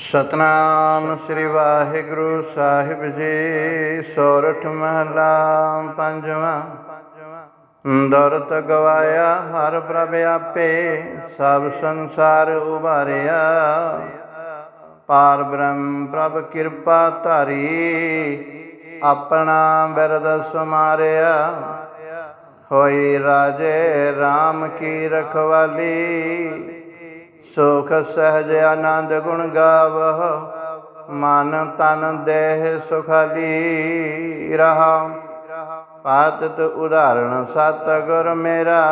ਸਤਨਾਮ ਸ੍ਰੀ ਵਾਹਿਗੁਰੂ ਸਾਹਿਬ ਜੀ, ਸੋਰਠ ਮਹਲਾ ਪੰਜਵਾਂ। ਦਰਤ ਗਵਾਇਆ ਹਰ ਪ੍ਰਭ ਆਪੇ, ਸਭ ਸੰਸਾਰ ਉਭਾਰਿਆ। ਪਾਰ ਬ੍ਰਹਮ ਪ੍ਰਭ ਕਿਰਪਾ ਧਾਰੀ, ਆਪਣਾ ਬਿਰਦ ਸਮਾਰਿਆ। ਹੋਈ ਰਾਜੇ RAM ਕੀ ਰਖਵਾਲੀ ਸੁਖ ਸਹਜ ਆਨੰਦ ਗੁਣ ਗਾਵਹ, ਮਨ ਤਨ ਦੇਹ ਸੁਖਾਲੀ ਰਹਾ। ਪਾਤਤ ਉਦਾਹਰਣ ਸਤ ਗੁਰ ਮੇਰਾ,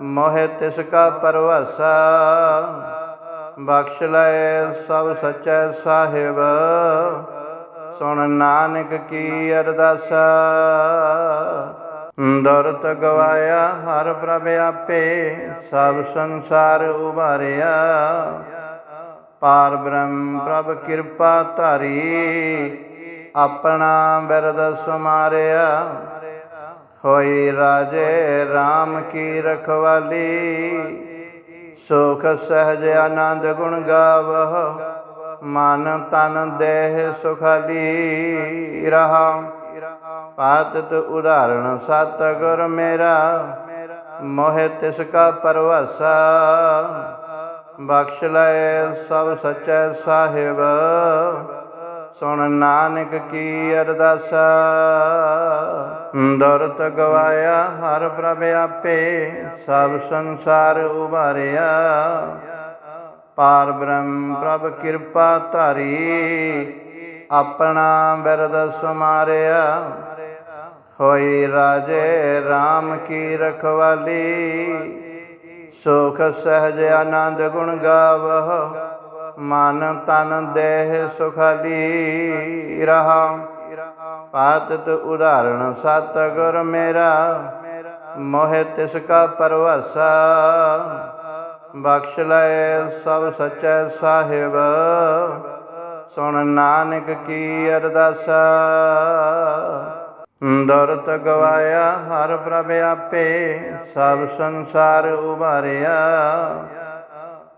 ਮੋਹਿ ਤਿਸ ਕਾ ਪਰਵਾਸਾ। ਬਖਸ਼ ਲੈ ਸਭ ਸਚੈ ਸਾਹਿਬ, ਸੁਣ ਨਾਨਕ ਕੀ ਅਰਦਾਸਾ। ਦਰਤ ਗਵਾਇਆ, ਹਰ ਪ੍ਰਭ ਆਪੇ ਸਭ ਸੰਸਾਰ ਉਬਾਰਿਆ ਪਾਰ ਬ੍ਰਹਮ ਪ੍ਰਭ ਕਿਰਪਾ ਧਾਰੀ, ਆਪਣਾ ਬਿਰਦ ਸਮਾਰਿਆ। ਹੋਈ ਰਾਜੇ RAM ਕੀ ਰਖਵਾਲੀ, ਸੁਖ ਸਹਜ ਆਨੰਦ ਗੁਣ ਗਾਵਹ। ਮਨ ਤਨ ਦੇਹ ਸੁਖਾਲੀ ਰਹਾ। ਪਾਤਤ ਉਦਾਹਰਣ ਸਤ ਗੁਰ ਮੇਰਾ, ਮੋਹਿ ਤਿਸ ਕਾ ਪਰਵਾਸਾ। ਬਖਸ਼ ਲੈ ਸਭ ਸਚੈ ਸਾਹਿਬ, ਸੁਣ ਨਾਨਕ ਕੀ ਅਰਦਾਸਾ। ਦਰਤ ਗਵਾਇਆ ਹਰ ਪ੍ਰਭ ਆਪੇ, ਸਭ ਸੰਸਾਰ ਉਭਾਰਿਆ। ਪਾਰ ਬ੍ਰਹਮ ਪ੍ਰਭ ਕਿਰਪਾ ਧਾਰੀ, ਆਪਣਾ ਬਿਰਦ ਸਮਾਰਿਆ। ਹੋਈ ਰਾਜੇ RAM ਕੀ ਰਖਵਾਲੀ, ਸੁਖ ਸਹਜ ਆਨੰਦ ਗੁਣ ਗਾਵਹ, ਮਨ ਤਨ ਦੇਹ ਸੁਖਾਲੀ ਰਹਾ। ਪਾਤਤ ਉਦਾਹਰਣ ਸਤ ਗੁਰ ਮੇਰਾ, ਮੋਹਿ ਤਿਸ ਕਾ ਪਰਵਾਸਾ। ਬਖਸ਼ ਲੈ ਸਭ ਸਚੈ ਸਾਹਿਬ, ਸੁਣ ਨਾਨਕ ਕੀ ਅਰਦਾਸਾ। ਦਰਤ ਗਵਾਇਆ ਹਰ ਪ੍ਰਭ ਆਪੇ ਸਭ ਸੰਸਾਰ ਉਬਾਰਿਆ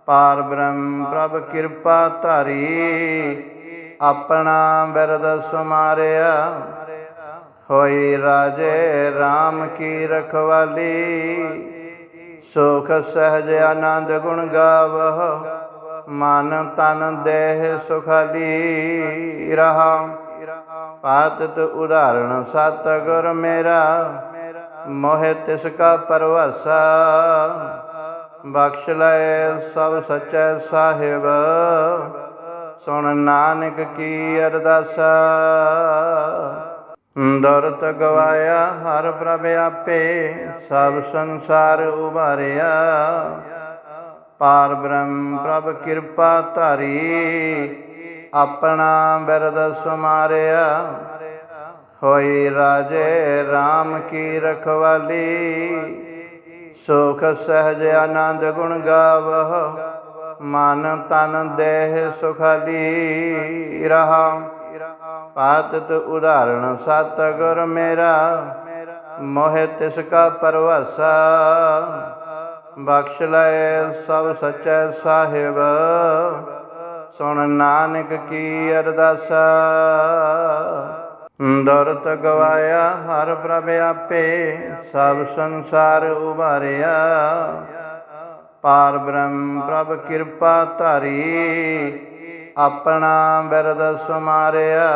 ਪਾਰ ਬ੍ਰਹਮ ਪ੍ਰਭ ਕਿਰਪਾ ਧਾਰੀ, ਆਪਣਾ ਬਿਰਦ ਸਮਾਰਿਆ। ਹੋਈ ਰਾਜੇ RAM ਕੀ ਰਖਵਾਲੀ, ਸੁਖ ਸਹਜ ਆਨੰਦ ਗੁਣ ਗਾਵਹ। ਮਨ ਤਨ ਦੇਹ ਸੁਖਾਲੀ ਰਹਾ। ਪਾਤਤ ਉਦਾਹਰਣ ਸਤ ਗੁਰ ਮੇਰਾ, ਮੋਹਿ ਤਿਸ ਕਾ ਪਰਵਾਸਾ। ਬਖਸ਼ ਲੈ ਸਭ ਸਚੈ ਸਾਹਿਬ, ਸੁਣ ਨਾਨਕ ਕੀ ਅਰਦਾਸਾ। ਦਰਤ ਗਵਾਇਆ ਹਰ ਪ੍ਰਭ ਆਪੇ, ਸਭ ਸੰਸਾਰ ਉਭਾਰਿਆ। ਪਾਰ ਬ੍ਰਹਮ ਪ੍ਰਭ ਕਿਰਪਾ ਧਾਰੀ ਆਪਣਾ ਬਿਰਦ ਸੁਮਾਰਿਆ। ਹੋਈ ਰਾਜੇ RAM ਕੀ ਰਖਵਾਲੀ। ਸੁਖ ਸਹਜ ਆਨੰਦ ਗੁਣ ਗਾਵਹ। ਮਨ ਤਨ ਦੇਹ ਸੁਖਾਲੀ। ਰਹਾ ਪਾਤਤ ਉਦਾਹਰਣ ਸਤ ਗੁਰ ਮੇਰਾ। ਮੋਹਿ ਤਿਸ ਕਾ ਪਰਵਾਸਾ। ਬਖਸ਼ ਲੈ ਸਭ ਸਚੈ ਸਾਹਿਬ। ਸੁਣ ਨਾਨਕ ਕੀ ਅਰਦਾਸ। ਦਰਤ ਗਵਾਇਆ, ਹਰ ਪ੍ਰਭ ਆਪੇ ਸਭ ਸੰਸਾਰ ਉਭਾਰਿਆ। ਪਾਰ ਬ੍ਰਹਮ ਪ੍ਰਭ ਕਿਰਪਾ ਧਾਰੀ, ਆਪਣਾ ਬਿਰਦ ਸੁਮਾਰਿਆ।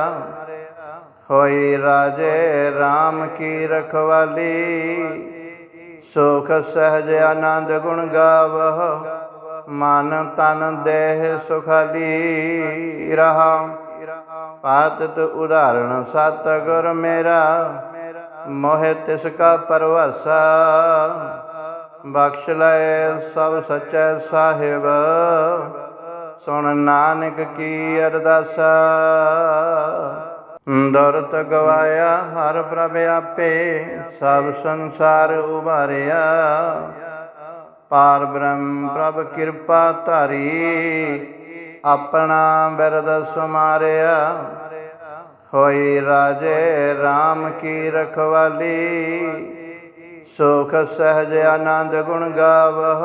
ਹੋਈ ਰਾਜੇ RAM ਕੀ ਰਖਵਾਲੀ, ਸੁਖ ਸਹਜ ਆਨੰਦ ਗੁਣ ਗਾਵਹ। ਮਨ ਤਨ ਦੇਹ ਸੁਖਾਲੀ ਰਹਾ। ਪਾਤਤ ਉਦਾਹਰਣ ਸਤ ਗੁਰ ਮੇਰਾ, ਮੋਹਿ ਤਿਸ ਕਾ ਪਰਵਾਸਾ। ਬਖਸ਼ ਲੈ ਸਭ ਸਚੈ ਸਾਹਿਬ, ਸੁਣ ਨਾਨਕ ਕੀ ਅਰਦਾਸਾ। ਦਰਤ ਗਵਾਇਆ ਹਰ ਪ੍ਰਭ ਆਪੇ, ਸਭ ਸੰਸਾਰ ਉਭਾਰਿਆ। ਪਾਰ ਬ੍ਰਹਮ ਪ੍ਰਭ ਕਿਰਪਾ ਧਾਰੀ, ਆਪਣਾ ਬਿਰਦ ਸਮਾਰਿਆ। ਹੋਈ ਰਾਜੇ RAM ਕੀ ਰਖਵਾਲੀ, ਸੁਖ ਸਹਜ ਆਨੰਦ ਗੁਣ ਗਾਵਹ,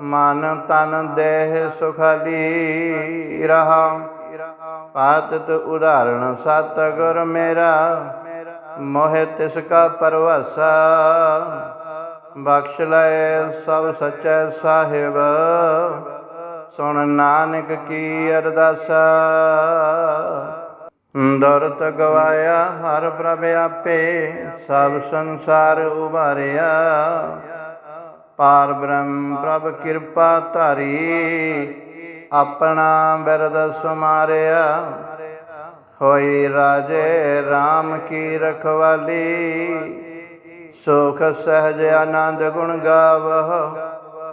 ਮਨ ਤਨ ਦੇਹ ਸੁਖਾਲੀ ਰਹਾ। ਪਾਤਿਤ ਉਦਾਹਰਣ ਸਤ ਗੁਰ ਮੇਰਾ, ਮੋਹਿ ਤਿਸ ਕਾ ਪਰਵਾਸਾ। ਬਖਸ਼ ਲੈ ਸਭ ਸਚੈ ਸਾਹਿਬ। ਸੁਣ ਨਾਨਕ ਕੀ ਅਰਦਾਸ। ਦਰਤ ਗਵਾਇਆ, ਹਰ ਪ੍ਰਭ ਆਪੇ, ਸਭ ਸੰਸਾਰ ਉਭਾਰਿਆ। ਪਾਰ ਬ੍ਰਹਮ ਪ੍ਰਭ ਕਿਰਪਾ ਧਾਰੀ, ਆਪਣਾ ਬਿਰਦ ਸਮਾਰਿਆ। ਹੋਈ ਰਾਜੇ RAM ਕੀ ਰਖਵਾਲੀ। ਸੁਖ ਸਹਜ ਆਨੰਦ ਗੁਣ ਗਾਵਹ,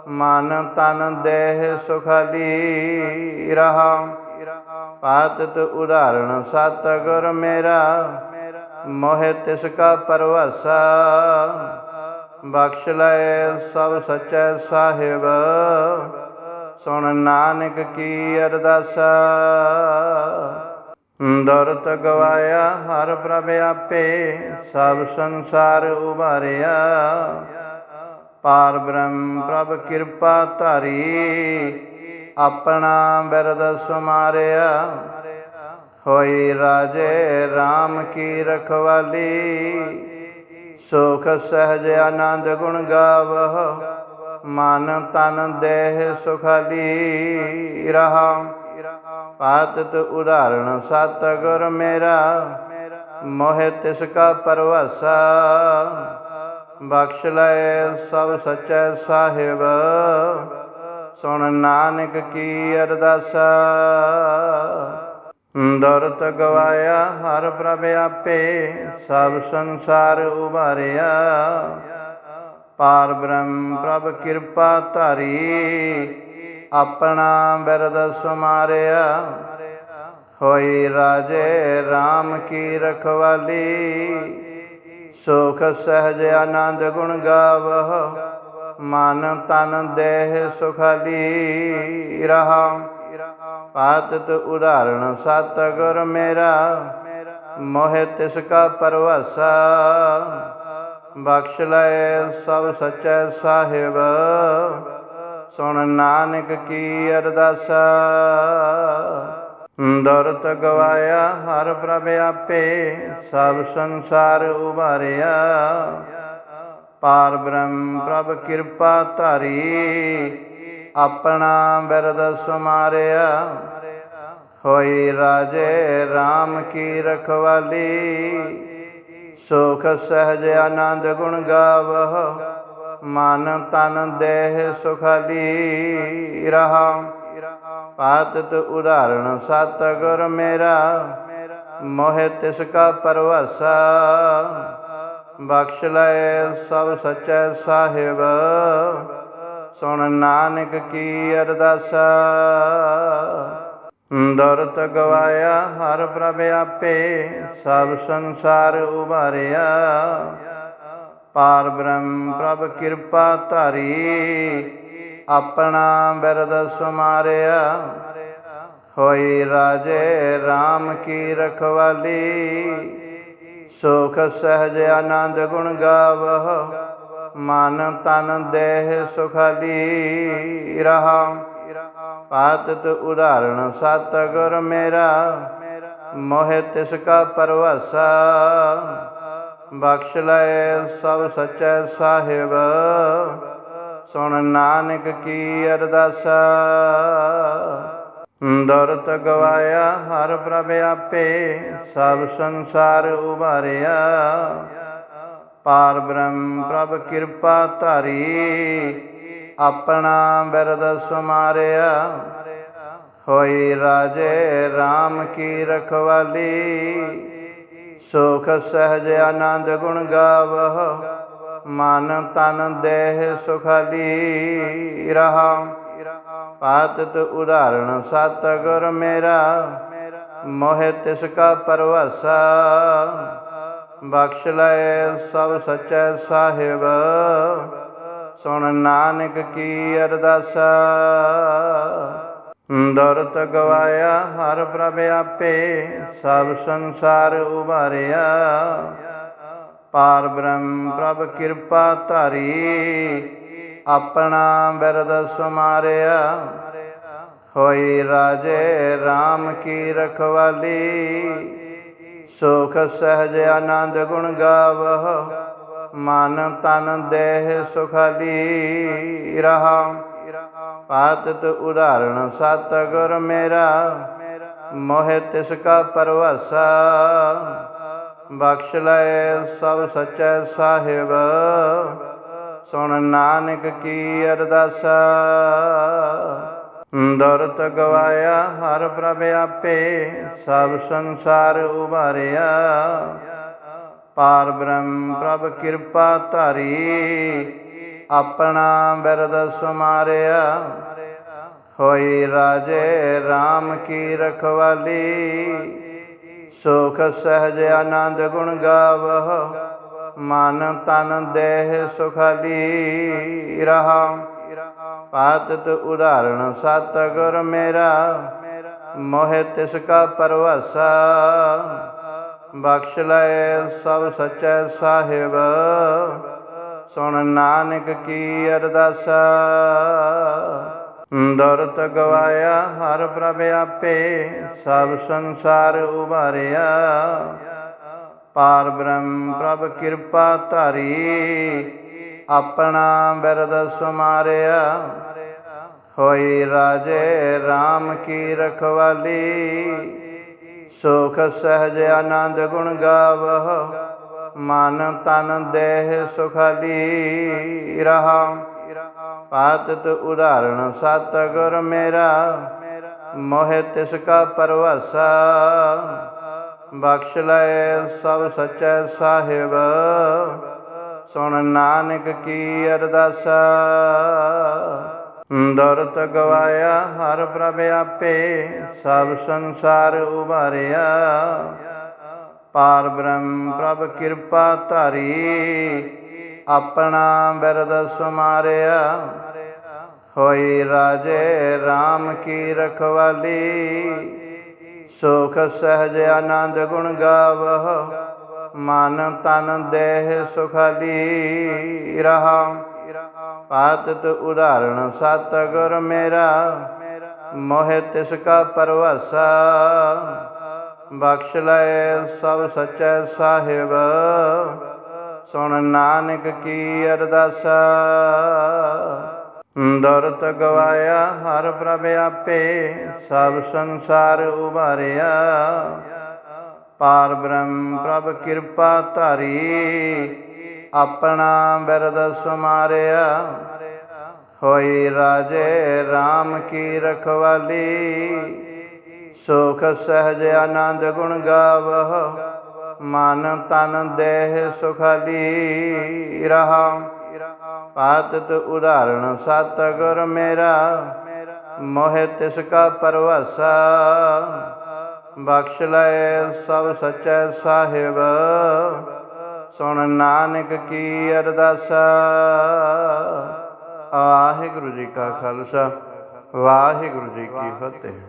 ਮਨ ਤਨ ਦੇਹ ਸੁਖਾਲੀ ਰਹਾ। ਪਾਤਿਤ ਉਦਾਹਰਣ ਸਤ ਗੁਰ ਮੇਰਾ, ਮੋਹਿ ਤਿਸ ਕਾ ਪਰਵਾਸਾ। ਬਖਸ਼ ਲੈ ਸਭ ਸਚੈ ਸਾਹਿਬ, ਸੁਣ ਨਾਨਕ ਕੀ ਅਰਦਾਸਾ। ਦਰਤ ਗਵਾਇਆ, ਹਰ ਪ੍ਰਭ ਆਪੇ ਸਭ ਸੰਸਾਰ ਉਬਾਰਿਆ ਪਾਰ ਬ੍ਰਹਮ ਪ੍ਰਭ ਕਿਰਪਾ ਧਾਰੀ, ਆਪਣਾ ਬਿਰਦ ਸਮਾਰਿਆ। ਹੋਈ ਰਾਜੇ RAM ਕੀ ਰਖਵਾਲੀ, ਸੁਖ ਸਹਜ ਆਨੰਦ ਗੁਣ ਗਾਵਹ। ਮਨ ਤਨ ਦੇਹ ਸੁਖਾਲੀ ਰਹਾ। ਪਾਤਿਤ ਉਦਾਹਰਣ ਸਤ ਗੁਰ ਮੇਰਾ, ਮੋਹਿ ਤਿਸ ਕਾ ਪਰਵਾਸਾ। ਬਖਸ਼ ਲੈ ਸਭ ਸਚੈ ਸਾਹਿਬ, ਸੁਣ ਨਾਨਕ ਕੀ ਅਰਦਾਸਾ। ਦਰਤ ਗਵਾਇਆ ਹਰ ਪ੍ਰਭ ਆਪੇ, ਸਭ ਸੰਸਾਰ ਉਭਾਰਿਆ। ਪਾਰ ਬ੍ਰਹਮ ਪ੍ਰਭ ਕਿਰਪਾ ਧਾਰੀ ਆਪਣਾ ਬਿਰਦ ਸੁਮਾਰਿਆ। ਹੋਈ ਰਾਜੇ RAM ਕੀ ਰਖਵਾਲੀ। ਸੁਖ ਸਹਜ ਆਨੰਦ ਗੁਣ ਗਾਵਹ। ਮਨ ਤਨ ਦੇਹ ਸੁਖਾਲੀ। ਰਹਾ। ਪਾਤਿਤ ਉਦਾਹਰਣ ਸਤ ਗੁਰ ਮੇਰਾ। ਮੋਹਿ ਤਿਸ ਕਾ ਪਰਵਾਸਾ। ਬਖਸ਼ ਲੈ ਸਭ ਸਚੈ ਸਾਹਿਬ। ਸੁਣ ਨਾਨਕ ਕੀ ਅਰਦਾਸ। ਦਰਤ ਗਵਾਇਆ, ਹਰ ਪ੍ਰਭ ਆਪੇ ਸਭ ਸੰਸਾਰ ਉਭਾਰਿਆ। ਪਾਰ ਬ੍ਰਹਮ ਪ੍ਰਭ ਕਿਰਪਾ ਧਾਰੀ, ਆਪਣਾ ਬਿਰਦ ਸੁਮਾਰਿਆ। ਹੋਈ ਰਾਜੇ RAM ਕੀ ਰਖਵਾਲੀ, ਸੁਖ ਸਹਜ ਆਨੰਦ ਗੁਣ ਗਾਵਹ। ਮਨ ਤਨ ਦੇਹ ਸੁਖਾਲੀ ਰਹਾ। ਪਾਤਿਤ ਉਦਾਹਰਣ ਸਤ ਗੁਰ ਮੇਰਾ, ਮੋਹਿ ਤਿਸ ਕਾ ਪਰਵਾਸਾ। ਬਖਸ਼ ਲੈ ਸਭ ਸਚੈ ਸਾਹਿਬ, ਸੁਣ ਨਾਨਕ ਕੀ ਅਰਦਾਸਾ। ਦਰਤ ਗਵਾਇਆ ਹਰ ਪ੍ਰਭ ਆਪੇ, ਸਭ ਸੰਸਾਰ ਉਭਾਰਿਆ। ਪਾਰ ਬ੍ਰਹਮ ਪ੍ਰਭ ਕਿਰਪਾ ਧਾਰੀ, ਆਪਣਾ ਬਿਰਦ ਸਮਾਰਿਆ। ਹੋਈ ਰਾਜੇ RAM ਕੀ ਰਖਵਾਲੀ, ਸੁਖ ਸਹਜ ਆਨੰਦ ਗੁਣ ਗਾਵਹ, ਮਨ ਤਨ ਦੇਹ ਸੁਖਾਲੀ ਰਹਾ। ਪਾਤਿਤ ਉਦਾਹਰਣ ਸਤ ਗੁਰ ਮੇਰਾ, ਮੋਹਿ ਤਿਸ ਕਾ ਪਰਵਾਸਾ। ਬਖਸ਼ ਲੈ ਸਭ ਸਚੈ ਸਾਹਿਬ। ਸੁਣ ਨਾਨਕ ਕੀ ਅਰਦਾਸ। ਦਰਤ ਗਵਾਇਆ, ਹਰ ਪ੍ਰਭ ਆਪੇ, ਸਭ ਸੰਸਾਰ ਉਭਾਰਿਆ। ਪਾਰ ਬ੍ਰਹਮ ਪ੍ਰਭ ਕਿਰਪਾ ਧਾਰੀ, ਆਪਣਾ ਬਿਰਦ ਸਮਾਰਿਆ। ਹੋਈ ਰਾਜੇ RAM ਕੀ ਰਖਵਾਲੀ। ਸੁਖ ਸਹਜ ਆਨੰਦ ਗੁਣ ਗਾਵਹ, ਮਨ ਤਨ ਦੇਹ ਸੁਖਾਲੀ ਰਹਾ। ਪਾਤਿਤ ਉਦਾਹਰਣ ਸਤ ਗੁਰ ਮੇਰਾ, ਮੋਹਿ ਤਿਸ ਕਾ ਪਰਵਾਸਾ। ਬਖਸ਼ ਲੈ ਸਭ ਸਚੈ ਸਾਹਿਬ, ਸੁਣ ਨਾਨਕ ਕੀ ਅਰਦਾਸਾ। ਦਰਤ ਗਵਾਇਆ, ਹਰ ਪ੍ਰਭ ਆਪੇ ਸਭ ਸੰਸਾਰ ਉਬਾਰਿਆ ਪਾਰ ਬ੍ਰਹਮ ਪ੍ਰਭ ਕਿਰਪਾ ਧਾਰੀ, ਆਪਣਾ ਬਿਰਦ ਸਮਾਰਿਆ। ਹੋਈ ਰਾਜੇ RAM ਕੀ ਰਖਵਾਲੀ, ਸੁਖ ਸਹਜ ਆਨੰਦ ਗੁਣ ਗਾਵਹ। ਮਨ ਤਨ ਦੇਹ ਸੁਖਾਲੀ ਰਹਾ। ਪਾਤਤ ਉਦਾਹਰਣ ਸਤ ਗੁਰ ਮੇਰਾ, ਮੋਹਿ ਤਿਸ ਕਾ ਪਰਵਾਸਾ। ਬਖਸ਼ ਲੈ ਸਭ ਸਚੈ ਸਾਹਿਬ, ਸੁਣ ਨਾਨਕ ਕੀ ਅਰਦਾਸਾ। ਦਰਤ ਗਵਾਇਆ ਹਰ ਪ੍ਰਭ ਆਪੇ, ਸਭ ਸੰਸਾਰ ਉਭਾਰਿਆ। ਪਾਰ ਬ੍ਰਹਮ ਪ੍ਰਭ ਕਿਰਪਾ ਧਾਰੀ ਆਪਣਾ ਬਿਰਦ ਸੁਮਾਰਿਆ। ਹੋਈ ਰਾਜੇ RAM ਕੀ ਰਖਵਾਲੀ। ਸੁਖ ਸਹਜ ਆਨੰਦ ਗੁਣ ਗਾਵਹ। ਮਨ ਤਨ ਦੇਹ ਸੁਖਾਲੀ। ਰਹਾ। ਪਾਤਤ ਉਦਾਹਰਣ ਸਤ ਗੁਰ ਮੇਰਾ। ਮੋਹਿ ਤਿਸ ਕਾ ਪਰਵਾਸਾ। ਬਖਸ਼ ਲੈ ਸਭ ਸਚੈ ਸਾਹਿਬ। ਸੁਣ ਨਾਨਕ ਕੀ ਅਰਦਾਸ। ਦਰਤ ਗਵਾਇਆ, ਹਰ ਪ੍ਰਭ ਆਪੇ, ਸਭ ਸੰਸਾਰ ਉਭਾਰਿਆ। ਪਾਰ ਬ੍ਰਹਮ ਪ੍ਰਭ ਕਿਰਪਾ ਧਾਰੀ, ਆਪਣਾ ਬਿਰਦ ਸਮਾਰਿਆ। ਹੋਈ ਰਾਜੇ RAM ਕੀ ਰਖਵਾਲੀ, ਸੁਖ ਸਹਜ ਆਨੰਦ ਗੁਣ ਗਾਵਹ। ਮਨ ਤਨ ਦੇਹ ਸੁਖਾਲੀ ਰਹਾ। ਪਾਤਤ ਉਦਾਹਰਣ ਸਤ ਗੁਰ ਮੇਰਾ, ਮੋਹਿ ਤਿਸ ਕਾ ਪਰਵਾਸਾ। ਬਖਸ਼ ਲੈ ਸਭ ਸਚੈ ਸਾਹਿਬ, ਸੁਣ ਨਾਨਕ ਕੀ ਅਰਦਾਸਾ। ਦਰਤ ਗਵਾਇਆ ਹਰ ਪ੍ਰਭ ਆਪੇ, ਸਭ ਸੰਸਾਰ ਉਭਾਰਿਆ। ਪਾਰ ਬ੍ਰਹਮ ਪ੍ਰਭ ਕਿਰਪਾ ਧਾਰੀ, ਆਪਣਾ ਬਿਰਦ ਸਮਾਰਿਆ। ਹੋਈ ਰਾਜੇ RAM ਕੀ ਰਖਵਾਲੀ, ਸੁਖ ਸਹਜ ਆਨੰਦ ਗੁਣ ਗਾਵਹ, ਮਨ ਤਨ ਦੇਹ ਸੁਖਾਲੀ ਰਹਾ। ਪਾਤਤ ਉਦਾਹਰਣ ਸਤ ਗੁਰ ਮੇਰਾ, ਮੋਹਿ ਤਿਸ ਕਾ ਪਰਵਾਸਾ। ਬਖਸ਼ ਲੈ ਸਭ ਸਚੈ ਸਾਹਿਬ। ਸੁਣ ਨਾਨਕ ਕੀ ਅਰਦਾਸ। ਦਰਤ ਗਵਾਇਆ, ਹਰ ਪ੍ਰਭ ਆਪੇ, ਸਭ ਸੰਸਾਰ ਉਭਾਰਿਆ। ਪਾਰ ਬ੍ਰਹਮ ਪ੍ਰਭ ਕਿਰਪਾ ਧਾਰੀ, ਆਪਣਾ ਬਿਰਦ ਸਮਾਰਿਆ। ਹੋਈ ਰਾਜੇ RAM ਕੀ ਰਖਵਾਲੀ। ਸੁਖ ਸਹਜ ਆਨੰਦ ਗੁਣ ਗਾਵਹ, ਮਨ ਤਨ ਦੇਹ ਸੁਖਾਲੀ ਰਹਾ। ਪਾਤਤ ਉਦਾਹਰਣ ਸਤ ਗੁਰ ਮੇਰਾ, ਮੋਹਿ ਤਿਸ ਕਾ ਪਰਵਾਸਾ। ਬਖਸ਼ ਲੈ ਸਭ ਸਚੈ ਸਾਹਿਬ, ਸੁਣ ਨਾਨਕ ਕੀ ਅਰਦਾਸਾ। ਵਾਹਿਗੁਰੂ ਜੀ ਕਾ ਖਾਲਸਾ, ਵਾਹਿਗੁਰੂ ਜੀ ਕੀ ਫਤਿਹ।